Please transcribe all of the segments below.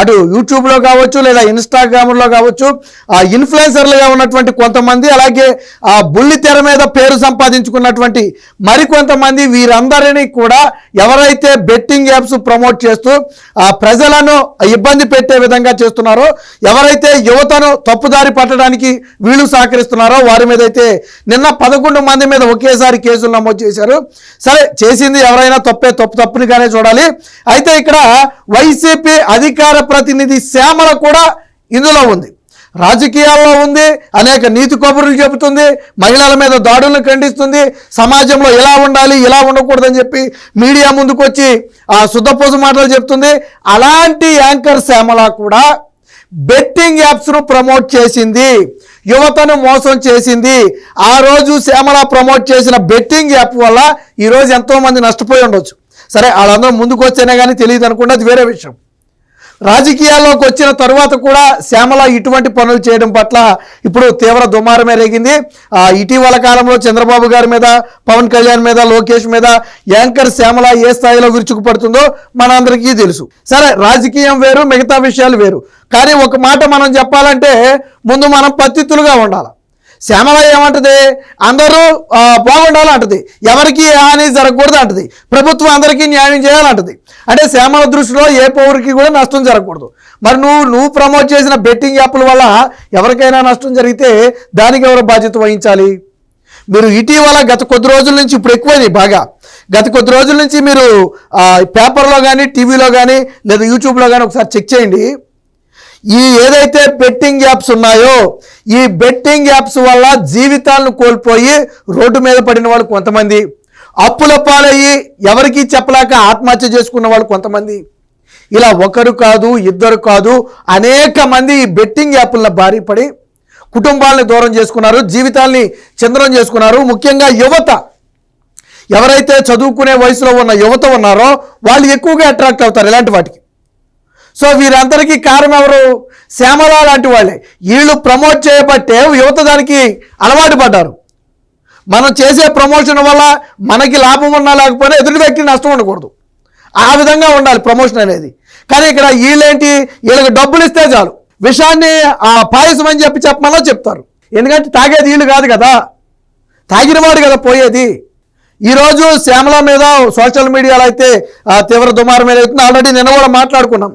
అటు యూట్యూబ్లో కావచ్చు లేదా ఇన్స్టాగ్రామ్లో కావచ్చు ఆ ఇన్ఫ్లుయెన్సర్లుగా ఉన్నటువంటి కొంతమంది అలాగే ఆ బుల్లి తెర మీద పేరు సంపాదించుకున్నటువంటి మరికొంతమంది వీరందరినీ కూడా ఎవరైతే బెట్టింగ్ యాప్స్ ప్రమోట్ చేస్తూ ఆ ప్రజలను ఇబ్బంది పెట్టే విధంగా చేస్తున్నారో ఎవరైతే యువతను తప్పుదారి పట్టడానికి వీళ్ళు సహకరిస్తున్నారో వారి మీద అయితే నిన్న పదకొండు మంది మీద ఒకేసారి కేసులు నమోదు చేశారు. సరే చేసింది ఎవరైనా తప్పే తప్పు తప్పునిగానే చూడాలి. అయితే ఇక్కడ వైసీపీ అధికార ప్రతినిధి శ్యామల కూడా ఇందులో ఉంది. రాజకీయాల్లో ఉంది అనేక నీతి కబుర్లు చెబుతుంది మహిళల మీద దాడులను ఖండిస్తుంది సమాజంలో ఇలా ఉండాలి ఇలా ఉండకూడదని చెప్పి మీడియా ముందుకు వచ్చి ఆ శుద్ధపూజ మాటలు చెప్తుంది అలాంటి యాంకర్ శ్యామల కూడా బెట్టింగ్ యాప్స్ను ప్రమోట్ చేసింది యువతను మోసం చేసింది. ఆ రోజు శ్యామల ప్రమోట్ చేసిన బెట్టింగ్ యాప్ వల్ల ఈరోజు ఎంతోమంది నష్టపోయి ఉండొచ్చు. సరే వాళ్ళందరూ ముందుకు వచ్చేనే కానీ తెలియదు అనుకుంటే అది వేరే విషయం. రాజకీయాల్లోకి వచ్చిన తర్వాత కూడా శ్యామల ఇటువంటి పనులు చేయడం పట్ల ఇప్పుడు తీవ్ర దుమారమే రేగింది. ఆ, ఇటీవల కాలంలో చంద్రబాబు గారి మీద పవన్ కళ్యాణ్ మీద లోకేష్ మీద యాంకర్ శ్యామల ఏ స్థాయిలో విరుచుకుపడుతుందో మనందరికీ తెలుసు. సరే రాజకీయం వేరు మిగతా విషయాలు వేరు. కానీ ఒక మాట మనం చెప్పాలంటే ముందు మనం పత్తిత్తులుగా ఉండాలి. శ్యామలయ్య ఏమంటది? అందరూ ఆ, బాగుండాలి అంటది ఎవరికి హాని జరగకూడదు అంటది. ప్రభుత్వం అందరికీ న్యాయం చేయాలంటది. అంటే శ్యామల దృష్టిలో ఏ పౌరుకి కూడా నష్టం జరగకూడదు. మరి నువ్వు నువ్వు ప్రమోట్ చేసిన బెట్టింగ్ యాప్ల వల్ల ఎవరికైనా నష్టం జరిగితే దానికి ఎవరు బాధ్యత వహించాలి? మీరు ఇటీవల గత కొద్ది రోజుల నుంచి ఇప్పుడు ఎక్కువైంది బాగా. గత కొద్ది రోజుల నుంచి మీరు పేపర్లో కానీ టీవీలో కానీ లేదా యూట్యూబ్లో కానీ ఒకసారి చెక్ చేయండి. ఈ ఏదైతే బెట్టింగ్ యాప్స్ ఉన్నాయో ఈ బెట్టింగ్ యాప్స్ వల్ల జీవితాలను కోల్పోయి రోడ్డు మీద పడిన వాళ్ళు కొంతమంది అప్పుల పాలయ్యి ఎవరికీ చెప్పలేక ఆత్మహత్య చేసుకున్న వాళ్ళు కొంతమంది. ఇలా ఒకరు కాదు ఇద్దరు కాదు అనేక మంది ఈ బెట్టింగ్ యాప్ల బారి పడి కుటుంబాలని దూరం చేసుకున్నారు జీవితాల్ని చంద్రం చేసుకున్నారు. ముఖ్యంగా యువత. ఎవరైతే చదువుకునే వయసులో ఉన్న యువత ఉన్నారో వాళ్ళు ఎక్కువగా అట్రాక్ట్ అవుతారు ఇలాంటి వాటికి. సో వీరందరికీ కారణం ఎవరు? శ్యామల లాంటి వాళ్ళే. వీళ్ళు ప్రమోట్ చేయబట్టే యువత దానికి అలవాటు పడ్డారు. మనం చేసే ప్రమోషన్ వల్ల మనకి లాభం ఉన్నా లేకపోయినా ఎదుటి వ్యక్తికి నష్టం ఉండకూడదు. ఆ విధంగా ఉండాలి ప్రమోషన్ అనేది. కానీ ఇక్కడ వీళ్ళేంటి? వీళ్ళకి డబ్బులు ఇస్తే చాలు. విషయాన్ని ఆ పాయసం అని చెప్పి చెప్పమన్నా చెప్తారు. ఎందుకంటే తాగేది వీళ్ళు కాదు కదా. తాగినవాడు కదా పోయేది. ఈరోజు శ్యామల మీద సోషల్ మీడియాలో అయితే తీవ్ర దుమారం మీద అవుతుంది ఆల్రెడీ నిన్న కూడా మాట్లాడుకున్నాం.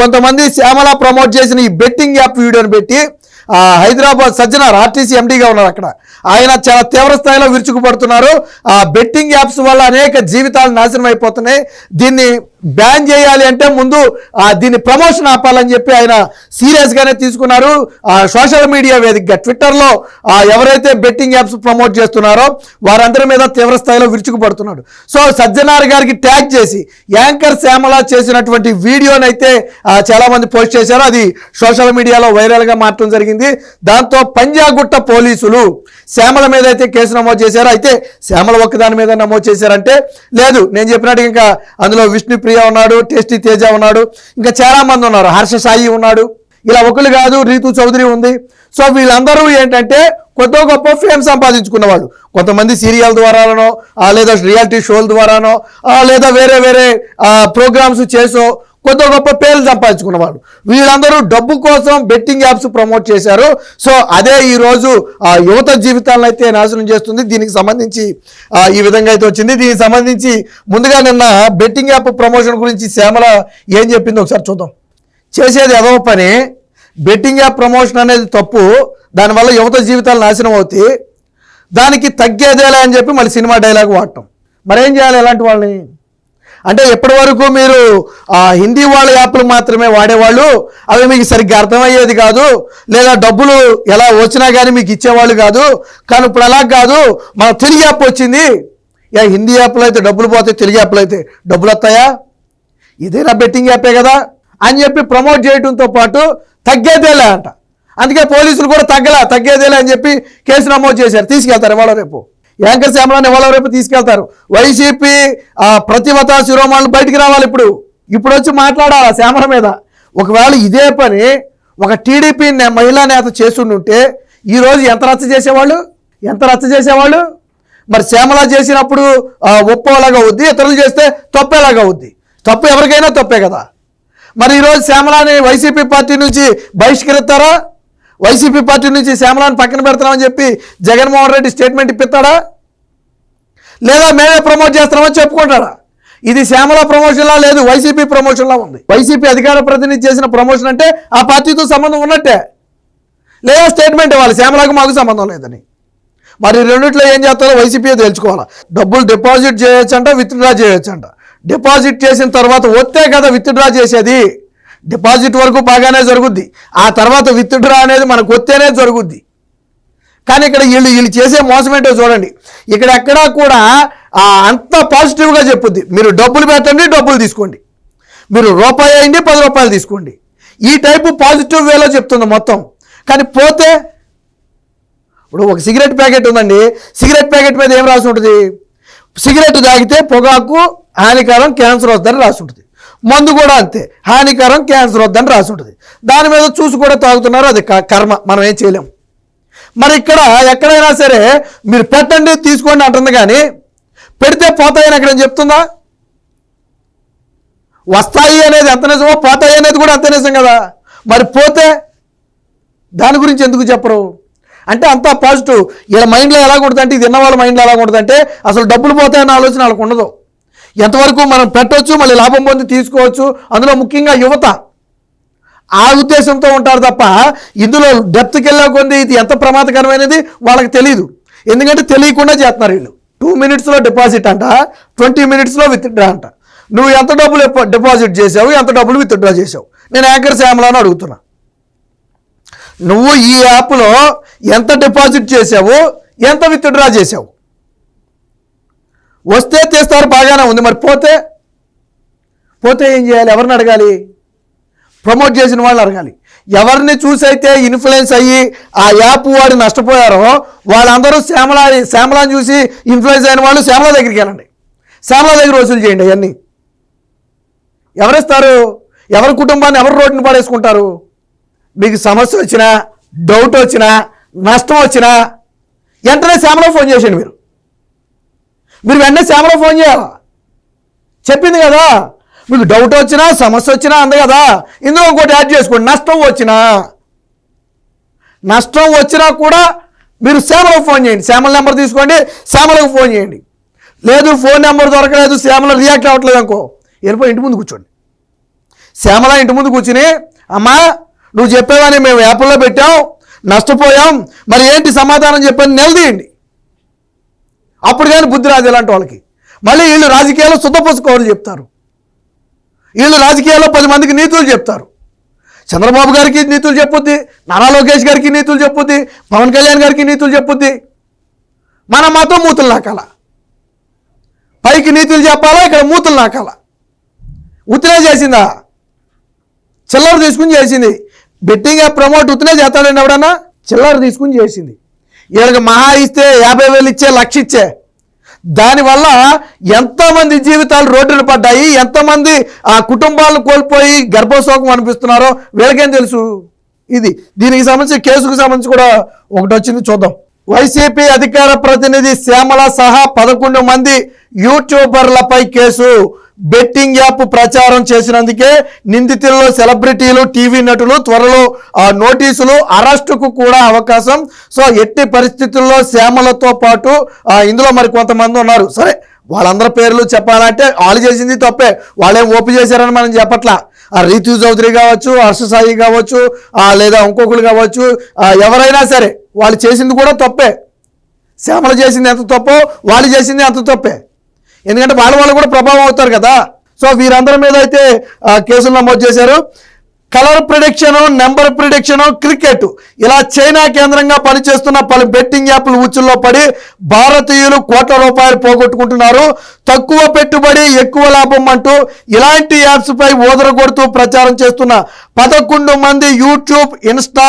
కొంతమంది శ్యామల ప్రమోట్ చేసిన ఈ బెట్టింగ్ యాప్ వీడియోని పెట్టి హైదరాబాద్ సజ్జనార్ ఆర్టీసీ ఎండీగా ఉన్నారు అక్కడ. ఆయన చాలా తీవ్ర స్థాయిలో విరుచుకుపడుతున్నారు. ఆ బెట్టింగ్ యాప్స్ వల్ల అనేక జీవితాలు నాశనం అయిపోతున్నాయి. దీన్ని బ్యాన్ చేయాలి అంటే ముందు దీన్ని ప్రమోషన్ ఆపాలని చెప్పి ఆయన సీరియస్గానే తీసుకున్నారు. ఆ, సోషల్ మీడియా వేదికగా ట్విట్టర్లో ఎవరైతే బెట్టింగ్ యాప్స్ ప్రమోట్ చేస్తున్నారో వారందరి మీద తీవ్ర స్థాయిలో విరుచుకుపడుతున్నాడు. సో సజ్జనార్ గారికి ట్యాగ్ చేసి యాంకర్ శ్యామల చేసినటువంటి వీడియోని అయితే చాలా మంది పోస్ట్ చేశారు. అది సోషల్ మీడియాలో వైరల్గా మారటం జరిగింది. దాంతో పంజాగుట్ట పోలీసులు శ్యామల మీద అయితే కేసు నమోదు చేశారు. అయితే శ్యామల ఒక్కదాని మీద నమోదు చేశారంటే లేదు నేను చెప్పినట్టు ఇంకా అందులో విష్ణుప్రియ ఉన్నాడు టేస్టీ తేజ ఉన్నాడు ఇంకా చాలామంది ఉన్నారు. హర్ష సాయి ఉన్నాడు. ఇలా ఒకరు కాదు రీతు చౌదరి ఉంది. సో వీళ్ళందరూ ఏంటంటే కొత్త గొప్ప ఫేమ్ సంపాదించుకున్న వాళ్ళు. కొంతమంది సీరియల్ ద్వారానో లేదా రియాలిటీ షోల ద్వారానో లేదా వేరే వేరే ప్రోగ్రామ్స్ చేసో కొత్త గొప్ప పేర్లు సంపాదించుకున్నవాడు వీళ్ళందరూ డబ్బు కోసం బెట్టింగ్ యాప్స్ ప్రమోట్ చేశారు. సో అదే ఈరోజు ఆ యువత జీవితాలను అయితే నాశనం చేస్తుంది. దీనికి సంబంధించి ఈ విధంగా అయితే వచ్చింది. దీనికి సంబంధించి ముందుగా నిన్న బెట్టింగ్ యాప్ ప్రమోషన్ గురించి శ్యామల ఏం చెప్పిందో ఒకసారి చూద్దాం. చేసేది ఎదవ పని. బెట్టింగ్ యాప్ ప్రమోషన్ అనేది తప్పు. దానివల్ల యువత జీవితాలు నాశనం అవుతాయి. దానికి తగ్గేదేలే అని చెప్పి మళ్ళీ సినిమా డైలాగ్ వాడటం. మరేం చేయాలి ఇలాంటి వాళ్ళని? అంటే ఎప్పటి వరకు మీరు హిందీ వాళ్ళ యాప్లు మాత్రమే వాడేవాళ్ళు? అవి మీకు సరిగ్గా అర్థమయ్యేది కాదు లేదా డబ్బులు ఎలా వచ్చినా కానీ మీకు ఇచ్చేవాళ్ళు కాదు. కానీ ఇప్పుడు అలా కాదు మన తెలుగు యాప్ వచ్చింది. యా హిందీ యాప్లో అయితే డబ్బులు పోతాయి తెలుగు యాప్లో అయితే డబ్బులు వస్తాయా? ఇదేనా బెట్టింగ్ యాపే కదా. అని చెప్పి ప్రమోట్ చేయడంతో పాటు తగ్గేదేలే అంట. అందుకే పోలీసులు కూడా తగ్గలా తగ్గేదేలే అని చెప్పి కేసు నమోదు చేశారు. తీసుకెళ్తారు ఇవాళ రేపు. యాంకర్ శ్యామలాన్ని ఇవాళ రేపు తీసుకెళ్తారు. వైసీపీ ప్రతిమత ప్రతిభత శిరోమాలను బయటికి రావాలి ఇప్పుడు. ఇప్పుడు వచ్చి మాట్లాడాలి శ్యామల మీద? ఒకవేళ ఇదే పని ఒక టీడీపీ నే- మహిళా నేత చేస్తుండుంటే ఈరోజు ఎంత రచ్చ చేసేవాళ్ళు? ఎంత రచ్చ చేసేవాళ్ళు? మరి శ్యామల చేసినప్పుడు ఒప్పోలాగా అవుద్ది ఇతరులు చేస్తే తప్పేలాగా అవుద్ది. తప్పు ఎవరికైనా తప్పే కదా. మరి ఈరోజు శ్యామలాని వైసీపీ పార్టీ నుంచి బహిష్కరిస్తారా? వైసీపీ పార్టీ నుంచి శ్యామలాన్ని పక్కన పెడతామని చెప్పి జగన్మోహన్ రెడ్డి స్టేట్మెంట్ ఇప్పిస్తాడా? లేదా మేమే ప్రమోట్ చేస్తామని చెప్పుకుంటాడా? ఇది శ్యామల ప్రమోషన్లా లేదు వైసీపీ ప్రమోషన్లా ఉంది. వైసీపీ అధికార ప్రతినిధి చేసిన ప్రమోషన్ అంటే ఆ పార్టీతో సంబంధం ఉన్నట్టే. లేదా స్టేట్మెంట్ ఇవ్వాలి శ్యామలకు మాకు సంబంధం లేదని. మరి రెండిట్లో ఏం చేస్తారో వైసీపీ తెలుసుకోవాలి డబ్బులు డిపాజిట్ చేయొచ్చంట విత్డ్రా చేయొచ్చంట. డిపాజిట్ చేసిన తర్వాత వస్తే కదా విత్డ్రా చేసేది. డిపాజిట్ వరకు బాగానే జరుగుద్ది. ఆ తర్వాత విత్డ్రా అనేది మనకు వస్తేనే జరుగుద్ది. కానీ ఇక్కడ వీళ్ళు వీళ్ళు చేసే మోసం ఏంటో చూడండి. ఇక్కడ ఎక్కడా కూడా అంత పాజిటివ్గా చెప్పుద్ది. మీరు డబ్బులు పెట్టండి డబ్బులు తీసుకోండి. మీరు రూపాయి అయింది పది రూపాయలు తీసుకోండి. ఈ టైపు పాజిటివ్ వేలో చెప్తుంది మొత్తం. కానీ పోతే ఇప్పుడు ఒక సిగరెట్ ప్యాకెట్ ఉందండి. సిగరెట్ ప్యాకెట్ మీద ఏం రాసి ఉంటుంది? సిగరెట్ తాగితే పొగాకు హానికరం క్యాన్సర్ వస్తుందని రాసి ఉంటుంది. మందు కూడా అంతే. హానికరం క్యాన్సర్ వద్దని రాసి ఉంటుంది. దాని మీద చూసి కూడా తాగుతున్నారు అది క- కర్మ. మనం ఏం చేయలేం. మరి ఇక్కడ ఎక్కడైనా సరే మీరు పెట్టండి తీసుకోండి అంటుంది కానీ పెడితే పోతాయని అక్కడ చెప్తుందా? వస్తాయి అనేది ఎంత నిజమో పోతాయి అనేది కూడా అంత నిజం కదా. మరి పోతే దాని గురించి ఎందుకు చెప్పరు? అంటే అంతా పాజిటివ్. ఇలా మైండ్లో ఎలా ఉంటుంది ఇది విన్న వాళ్ళ మైండ్లో ఎలా ఉంటుంది అసలు డబ్బులు పోతాయన్న ఆలోచన వాళ్ళకు ఉండదు. ఎంతవరకు మనం పెట్టవచ్చు మళ్ళీ లాభం పొంది తీసుకోవచ్చు అందులో ముఖ్యంగా యువత. ఆ ఉద్దేశంతో ఉంటారు తప్ప ఇందులో డెప్త్కి వెళ్ళే కొంది ఇది ఎంత ప్రమాదకరమైనది వాళ్ళకి తెలియదు ఎందుకంటే తెలియకుండా చేస్తున్నారు వీళ్ళు. టూ మినిట్స్లో డిపాజిట్ అంట ట్వంటీ మినిట్స్లో విత్డ్రా అంట. నువ్వు ఎంత డబ్బులు డిపాజిట్ చేసావు ఎంత డబ్బులు విత్డ్రా చేసావు నేను యాంకర్ శ్యామలా అని అడుగుతున్నా. నువ్వు ఈ యాప్లో ఎంత డిపాజిట్ చేసావు ఎంత విత్డ్రా చేసావు వస్తే తీస్తారు బాగానే ఉంది. మరి పోతే? పోతే ఏం చేయాలి? ఎవరిని అడగాలి? ప్రమోట్ చేసిన వాళ్ళని అడగాలి. ఎవరిని చూసి అయితే ఇన్ఫ్లుయెన్స్ అయ్యి ఆ యాప్ వాడు నష్టపోయారో వాళ్ళందరూ శ్యామల శ్యామలాని చూసి ఇన్ఫ్లుయెన్స్ అయిన వాళ్ళు శ్యామల దగ్గరికి వెళ్ళండి. శ్యామల దగ్గర వసూలు చేయండి అవన్నీ. ఎవరిస్తారు? ఎవరి కుటుంబాన్ని ఎవరు రోడ్డుని పడేసుకుంటారు? మీకు సమస్య వచ్చినా డౌట్ వచ్చినా నష్టం వచ్చినా వెంటనే శ్యామలో ఫోన్ చేసేయండి మీరు. మీరు వెంటనే శ్యామలో ఫోన్ చేయాలా? చెప్పింది కదా? మీకు డౌట్ వచ్చినా సమస్య వచ్చినా అంది కదా? ఇందులో ఇంకోటి యాడ్ చేసుకోండి. నష్టం వచ్చినా. నష్టం వచ్చినా కూడా మీరు శ్యామలకు ఫోన్ చేయండి. శ్యామల నెంబర్ తీసుకోండి శ్యామలకు ఫోన్ చేయండి. లేదు ఫోన్ నెంబర్ దొరకలేదు శ్యామల రియాక్ట్ అవ్వట్లేదు అనుకో. వెళ్ళిపోయి ఇంటి ముందు కూర్చోండి. శ్యామల ఇంటి ముందు కూర్చుని అమ్మా నువ్వు చెప్పేవని మేము యాప్లో పెట్టాం నష్టపోయాం. మరి ఏంటి సమాధానం చెప్పని నిలదీయండి. అప్పుడు కానీ బుద్ధి రాదు ఇలాంటి వాళ్ళకి. మళ్ళీ వీళ్ళు రాజకీయాల్లో శుద్ధపుసుకోవాలని చెప్తారు. వీళ్ళు రాజకీయాల్లో పది మందికి నీతులు చెప్తారు. చంద్రబాబు గారికి నీతులు చెప్పొద్ది నారా లోకేష్ గారికి నీతులు చెప్పొద్ది పవన్ కళ్యాణ్ గారికి నీతులు చెప్పుద్ది. మనం మాత్రం మూతులు నాకాల. పైకి నీతులు చెప్పాలా ఇక్కడ మూతులు నాకాల. ఉత్తినే చేసిందా? చిల్లర తీసుకుని చేసింది. బెట్టింగ్ ప్రమోట్ ఉత్తినే చేస్తాడండి ఎవడన్నా? చిల్లర తీసుకుని చేసింది. వీళ్ళకి మహా ఇస్తే యాభై వేలు ఇచ్చే లక్ష ఇచ్చే. దానివల్ల ఎంతమంది జీవితాలు రోడ్డున పడ్డాయి ఎంతమంది ఆ కుటుంబాలను కోల్పోయి గర్భశోకం అనిపిస్తున్నారో వీళ్ళకేం తెలుసు? ఇది. దీనికి సంబంధించి కేసుకు సంబంధించి కూడా ఒకటి వచ్చింది చూద్దాం. వైసీపీ అధికార ప్రతినిధి శ్యామల సహా పదకొండు మంది యూట్యూబర్లపై కేసు. బెట్టింగ్ యాప్ ప్రచారం చేసినందుకే నిందితుల్లో సెలబ్రిటీలు టీవీ నటులు త్వరలో నోటీసులు అరెస్టుకు కూడా అవకాశం. సో ఎట్టి పరిస్థితుల్లో శ్యామలతో పాటు ఇందులో మరి కొంతమంది ఉన్నారు. సరే వాళ్ళందరి పేర్లు చెప్పాలంటే వాళ్ళు చేసింది తప్పే. వాళ్ళేం ఓపి చేశారని మనం చెప్పట్లా. ఆ రీతు చౌదరి కావచ్చు హర్ష సాయి కావచ్చు లేదా ఇంకొకరు కావచ్చు ఎవరైనా సరే వాళ్ళు చేసింది కూడా తప్పే. శ్యామల చేసింది ఎంత తప్పో వాళ్ళు చేసింది అంత తప్పే. ఎందుకంటే వాళ్ళ వాళ్ళు కూడా ప్రభావం అవుతారు కదా. సో వీరందరి మీద అయితే కేసులు నమోదు చేశారు. Colour prediction number prediction cricket. ఇలా చైనా కేంద్రంగా పనిచేస్తున్న పలు బెట్టింగ్ యాప్లు ఉచ్చుల్లో పడి భారతీయులు కోట్ల రూపాయలు పోగొట్టుకుంటున్నారు. తక్కువ పెట్టుబడి ఎక్కువ లాభం అంటూ ఇలాంటి యాప్స్పై ఓదరగొడుతూ ప్రచారం చేస్తున్న పదకొండు మంది యూట్యూబ్ ఇన్స్టా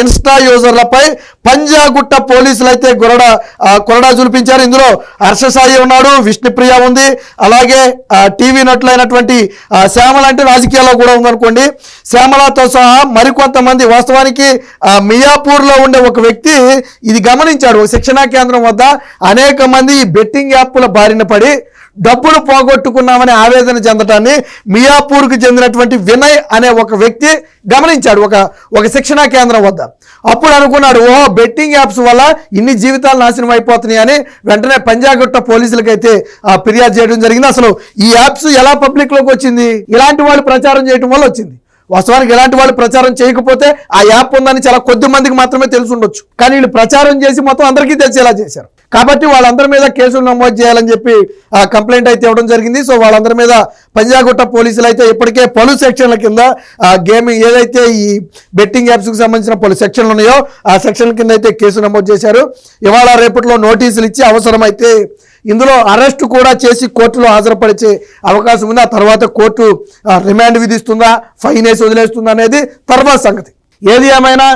ఇన్స్టా యూజర్లపై పంజాగుట్ట పోలీసులు అయితే గొరడ కొరడా చూపించారు. ఇందులో హర్షసాయి ఉన్నాడు విష్ణుప్రియ ఉంది. అలాగే టీవీ నటులైనటువంటి శ్యామల అంటే రాజకీయాల్లో కూడా ఉందనుకోండి. శ్యామలతో సహా మరికొంతమంది వాస్తవానికి మియాపూర్లో ఉండే ఒక వ్యక్తి ఇది గమనించాడు. శిక్షణా కేంద్రం వద్ద అనేక మంది బెట్టింగ్ యాప్ల బారిన పడి డబ్బులు పోగొట్టుకున్నామని ఆవేదన చెందటాన్ని మియాపూర్కు చెందినటువంటి వినయ్ అనే ఒక వ్యక్తి గమనించాడు ఒక ఒక శిక్షణా కేంద్రం వద్ద. అప్పుడు అనుకున్నాడు ఓహో బెట్టింగ్ యాప్స్ వల్ల ఇన్ని జీవితాలు నాశనం అయిపోతున్నాయి అని వెంటనే పంజాగుట్ట పోలీసులకైతే ఆ, ఫిర్యాదు చేయడం జరిగింది. అసలు ఈ యాప్స్ ఎలా పబ్లిక్లోకి వచ్చింది? ఇలాంటి వాళ్ళు ప్రచారం చేయడం వల్ల వచ్చింది. వాస్తవానికి ఇలాంటి వాళ్ళు ప్రచారం చేయకపోతే ఆ యాప్ ఉందని చాలా కొద్ది మందికి మాత్రమే తెలిసి ఉండొచ్చు కానీ వీళ్ళు ప్రచారం చేసి మొత్తం అందరికీ తెలిసేలా చేశారు. కాబట్టి వాళ్ళందరి మీద కేసులు నమోదు చేయాలని చెప్పి ఆ కంప్లైంట్ అయితే ఇవ్వడం జరిగింది. సో వాళ్ళందరి మీద పంజాగుట్ట పోలీసులు అయితే ఇప్పటికే పలు సెక్షన్ల కింద ఆ గేమ్ ఏదైతే ఈ బెట్టింగ్ యాప్స్కి సంబంధించిన పలు సెక్షన్లు ఉన్నాయో ఆ సెక్షన్ల కింద అయితే కేసు నమోదు చేశారు. ఇవాళ రేపట్లో నోటీసులు ఇచ్చి అవసరమైతే ఇందులో అరెస్ట్ కూడా చేసి కోర్టులో హాజరుపరిచే అవకాశం ఉంది? ఆ తర్వాత కోర్టు రిమాండ్ విధిస్తుందా? ఫైన్ వేసి వదిలేస్తుందా అనేది తర్వాత సంగతి. ఏది ఏమైనా